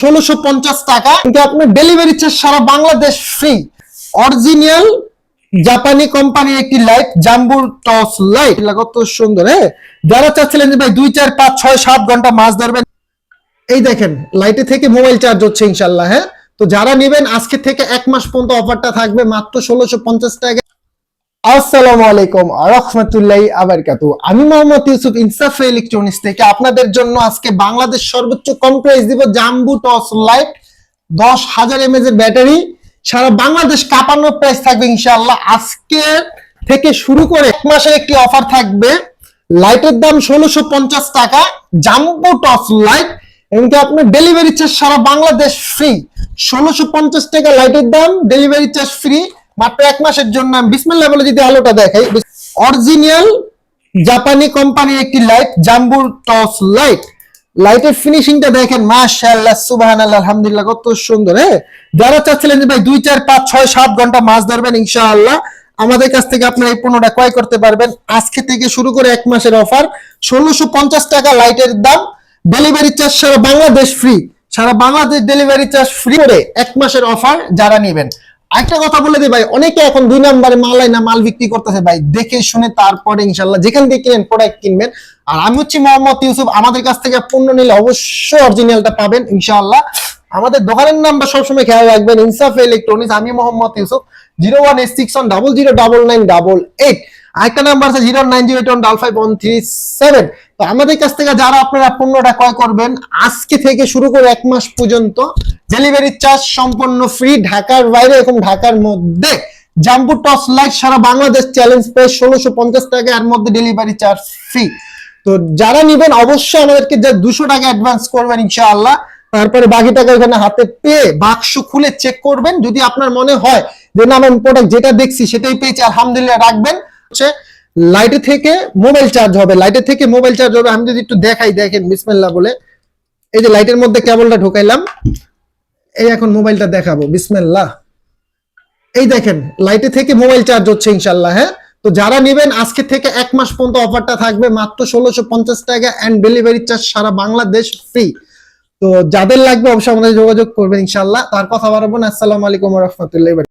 ষোলোশো পঞ্চাশ টাকা। কিন্তু আপনার ডেলিভারি চার্জ সারা বাংলাদেশ ফ্রি অরিজিনাল জাপানি কোম্পানির একটি লাইট জাম্বুর টস লাইট কত সুন্দর হ্যাঁ? যারা চাচ্ছিলেন যে ভাই দুই, চার, পাঁচ, ছয়, সাত ঘণ্টা মাছ ধরবেন, এই দেখেন লাইটে থেকে মোবাইল চার্জ হচ্ছে ইনশাল্লাহ হ্যাঁ? তো যারা নেবেন, আজকে থেকে এক মাস পর্যন্ত অফারটা থাকবে মাত্র ষোলোশো পঞ্চাশ টাকা। আসসালামু আলাইকুম রহমতুল্লাহ আমি মোহাম্মদ ইউসুফ ইলেকট্রনিক্স থেকে আপনাদের জন্য আজকে বাংলাদেশ সর্বোচ্চ কম প্রাইস দিব জাম্বু টস লাইট দশ হাজার এমএজ এর ব্যাটারি। সারা বাংলাদেশ কাঁপানো প্রাইস থাকবে ইনশাআল্লাহ। আজকে থেকে শুরু করে এক মাসের একটি অফার থাকবে। লাইটের দাম ষোলোশো পঞ্চাশ টাকা, জাম্বু টস লাইট, এমনকি আপনার ডেলিভারি চার্জ সারা বাংলাদেশ ফ্রি ষোলোশো পঞ্চাশ টাকা লাইটের দাম, ডেলিভারি চার্জ ফ্রি মাত্র এক মাসের জন্য আমি বিসমিল্লাহ বলে যদি আলোটা দেখাই অরিজিনাল জাপানি কোম্পানির একটি লাইট জাম্বুর টস লাইট লাইটের ফিনিশিংটা দেখেন, মাশাআল্লাহ, সুবহানাল্লাহ, আলহামদুলিল্লাহ, কত সুন্দর হ্যাঁ? যারা চাচ্ছিলেন যে ভাই দুই, চার, পাঁচ, ছয়, সাত ঘণ্টা মাছ ধরবেন, ইনশাআল্লাহ, আমাদের কাছ থেকে আপনারা এই পণ্যটা ক্রয় করতে পারবেন। আজকে থেকে শুরু করে এক মাসের অফার ষোলোশো পঞ্চাশ টাকা লাইটের দাম। ডেলিভারি চার্জ সারা বাংলাদেশ ফ্রি সারা বাংলাদেশ ডেলিভারি চার্জ ফ্রি করে এক মাসের অফার যারা নেবেন। একটা কথা বলে দিই ভাই, অনেকে এখন দুই নম্বরে মালাই না, মাল বিক্রি করতেছে ভাই। দেখে শুনে তারপরে ইনশাল্লাহ যেখান থেকে কিনেন প্রোডাক্ট কিনবেন। আর আমি হচ্ছি মোহাম্মদ ইউসুফ, আমাদের কাছ থেকে পণ্য নিলে অবশ্যই অরিজিনালটা পাবেন ইনশাল্লাহ আমাদের দোকানের নাম্বার সবসময় খেয়াল রাখবেন, ইনসাফ ইলেকট্রনিক্স। আমি Mohammad Yusuf, zero one eight six one double zero double nine double eight. আরেকটা নাম্বার আছে zero nine zero one double five one three seven তো আমাদের কাছ থেকে যারা আপনারা পণ্যটা ক্রয় করবেন, আজকে থেকে শুরু করে এক মাস পর্যন্ত ডেলিভারি চার্জ সম্পূর্ণ ফ্রি ঢাকার বাইরে এবং ঢাকার মধ্যে। জাম্বু টস লাইট সারা বাংলাদেশ চ্যালেঞ্জ প্রাইস ষোলোশো পঞ্চাশ টাকা, এর মধ্যে ডেলিভারি চার্জ ফ্রি তো যারা নিবেন, অবশ্যই আমাদেরকে যে দুশো টাকা অ্যাডভান্স করবেন ইনশাআল্লাহ, তারপরে বাকি টাকা ওখানে হাতে পেয়ে বাক্স খুলে চেক করবেন। যদি আপনার মনে হয় যে, না আমার প্রোডাক্ট যেটা দেখছি সেটাই পেয়েছি, আলহামদুলিল্লাহ, রাখবেন। হচ্ছে লাইটে থেকে মোবাইল চার্জ হবে লাইটে থেকে মোবাইল চার্জ হবে। আমি যদি একটু দেখাই, দেখেন, বিসমিল্লাহ বলে। এই যে লাইটের মধ্যে কেবলটা ঢোকাইলাম, এই এখন মোবাইলটা দেখাবো, বিসমিল্লাহ। এই দেখেন লাইটে থেকে মোবাইল চার্জ হচ্ছে ইনশাল্লাহ হ্যাঁ? তো যারা নেবেন, আজকে থেকে এক মাস পর্যন্ত অফারটা থাকবে, মাত্র ষোলোশো পঞ্চাশ টাকা অ্যান্ড ডেলিভারি চার্জ সারা বাংলাদেশ ফ্রি তো যাদের লাগবে, অবশ্যই আমাদের যোগাযোগ করবেন ইনশাল্লাহ তার কথা বাড়াবো না। আসসালামু আলাইকুম রহমতুল্লাহ